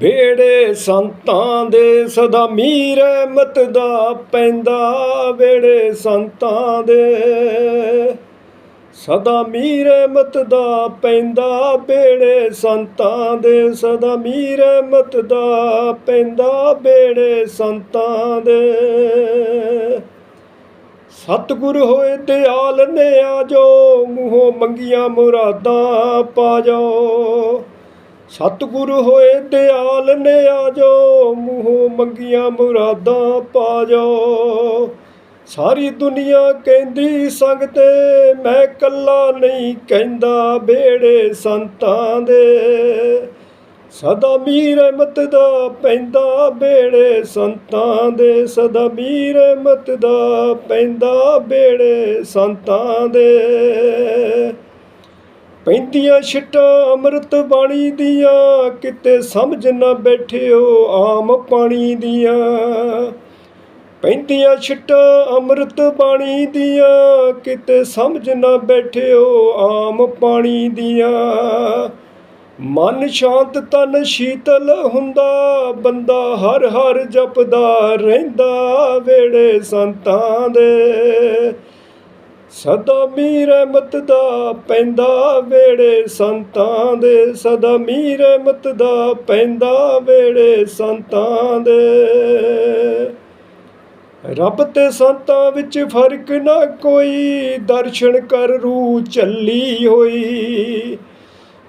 ਵੇੜੇ ਸੰਤਾਂ ਦੇ ਸਦਾ ਮੀਰ ਮਤ ਦਾ ਪੈਂਦਾ ਬੇੜੇ ਸੰਤਾਂ ਦੇ। ਸਦਾ ਮੀਰ ਮਤ ਦਾ ਪੈਂਦਾ ਬੇੜੇ ਸੰਤਾਂ ਦੇ। ਸਦਾ ਮੀਰ ਮਤ ਦਾ ਪੈਂਦਾ ਬੇੜੇ ਸੰਤਾਂ ਦੇ। ਸਤਿਗੁਰ ਹੋਏ ਦਿਆਲ ਨੇ ਆ ਜੋ, ਮੂੰਹੋਂ ਮੰਗੀਆਂ ਮੁਰਾਦਾਂ ਪਾ ਜਾਓ। ਸਤਿਗੁਰ ਹੋਏ ਦਿਆਲ ਨੇ ਆ ਜੋ ਮੂੰਹੋਂ ਮੰਗੀਆਂ ਮੁਰਾਦਾਂ ਪਾ ਜਾਓ ਸਾਰੀ ਦੁਨੀਆ ਕਹਿੰਦੀ ਸੰਗ ਮੈਂ ਕੱਲਾ ਨਹੀਂ ਕਹਿੰਦਾ ਬੇੜੇ ਸੰਤਾਂ ਦੇ। ਸਦਾ ਮੀਰ ਮਤ ਦਾ ਪੈਂਦਾ ਬੇੜੇ ਸੰਤਾਂ ਦੇ। ਸਦਾ ਮੀਰ ਮਤ ਦਾ ਪੈਂਦਾ ਬੇੜੇ ਸੰਤਾਂ ਦੇ। ਪੈਂਦੀਆਂ ਛਿੱਟਾਂ ਅੰਮ੍ਰਿਤ ਬਾਣੀ ਦੀਆਂ, ਕਿਤੇ ਸਮਝ ਨਾ ਬੈਠਿਓ ਆਮ ਪਾਣੀ ਦੀਆਂ। ਪੈਂਦੀਆਂ ਛਿੱਟਾਂ ਅੰਮ੍ਰਿਤ ਬਾਣੀ ਦੀਆਂ, ਕਿਤੇ ਸਮਝ ਨਾ ਬੈਠਿਓ ਆਮ ਪਾਣੀ ਦੀਆਂ। ਮਨ ਸ਼ਾਂਤ, ਤਨ ਸ਼ੀਤਲ ਹੁੰਦਾ, ਬੰਦਾ ਹਰ ਹਰ ਜਪਦਾ ਰਹਿੰਦਾ ਵੇੜੇ ਸੰਤਾਂ ਦੇ। ਸਦਾ ਮੀਰ ਰਹਿਮਤ ਦਾ ਪੈਂਦਾ ਵੇੜੇ ਸੰਤਾਂ ਦੇ। ਸਦਾ ਮੀਰ ਰਹਿਮਤ ਦਾ ਪੈਂਦਾ ਵੇੜੇ ਸੰਤਾਂ ਦੇ। ਰੱਬ ਤੇ ਸੰਤਾਂ ਵਿੱਚ ਫ਼ਰਕ ਨਾ ਕੋਈ, ਦਰਸ਼ਨ ਕਰ ਰੂ ਚੱਲੀ ਹੋਈ।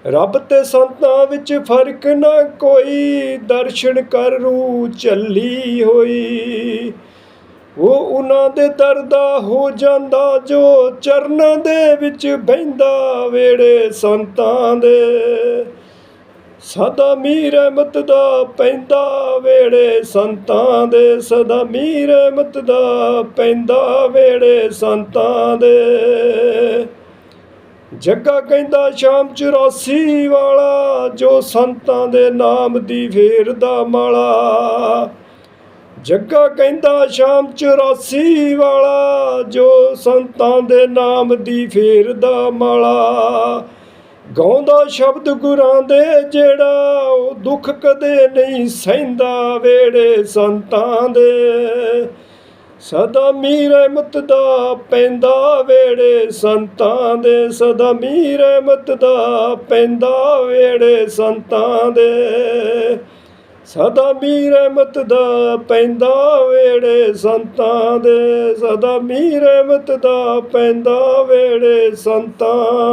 ਰੱਬ ਤੇ ਸੰਤਾਂ ਵਿੱਚ ਫ਼ਰਕ ਨਾ ਕੋਈ, ਦਰਸ਼ਨ ਕਰ ਰੂ ਚੱਲੀ ਹੋਈ। ਉਹ ਉਹਨਾਂ ਦੇ ਦਰ ਦਾ ਹੋ ਜਾਂਦਾ ਜੋ ਚਰਨਾਂ ਦੇ ਵਿੱਚ ਬਹਿੰਦਾ ਵੇੜੇ ਸੰਤਾਂ ਦੇ। ਸਦਾ ਮੀਰ ਮਤ ਦਾ ਪੈਂਦਾ ਵੇੜੇ ਸੰਤਾਂ ਦੇ। ਸਦਾ ਮੀਰ ਮਤ ਦਾ ਪੈਂਦਾ ਵੇੜੇ ਸੰਤਾਂ ਦੇ। ਜੱਗਾ ਕਹਿੰਦਾ, ਸ਼ਾਮ 84 ਵਾਲਾ ਜੋ ਸੰਤਾਂ ਦੇ ਨਾਮ ਦੀ ਫੇਰਦਾ ਮਾਲਾ ਜੱਗਾ ਕਹਿੰਦਾ, ਸ਼ਾਮ 84 ਵਾਲਾ, ਜੋ ਸੰਤਾਂ ਦੇ ਨਾਮ ਦੀ ਫੇਰਦਾ ਮਾਲਾ। ਗਾਉਂਦਾ ਸ਼ਬਦ ਗੁਰਾਂ ਦੇ ਜਿਹੜਾ, ਉਹ ਦੁੱਖ ਕਦੇ ਨਹੀਂ ਸਹਿੰਦਾ ਵੇੜੇ ਸੰਤਾਂ ਦੇ। ਸਦਾ ਮੀਰ ਮਤ ਦਾ ਪੈਂਦਾ ਵੇੜੇ ਸੰਤਾਂ ਦੇ। ਸਦਾ ਮੀਰ ਮਤ ਦਾ ਪੈਂਦਾ ਵੇੜੇ ਸੰਤਾਂ ਦੇ। ਸਦਾ ਮੀ ਰਹਿਮਤ ਦਾ ਪੈਂਦਾ ਵੇੜੇ ਸੰਤਾਂ ਦੇ। ਸਦਾ ਮੀ ਰਹਿਮਤ ਦਾ ਪੈਂਦਾ ਵੇੜੇ ਸੰਤਾਂ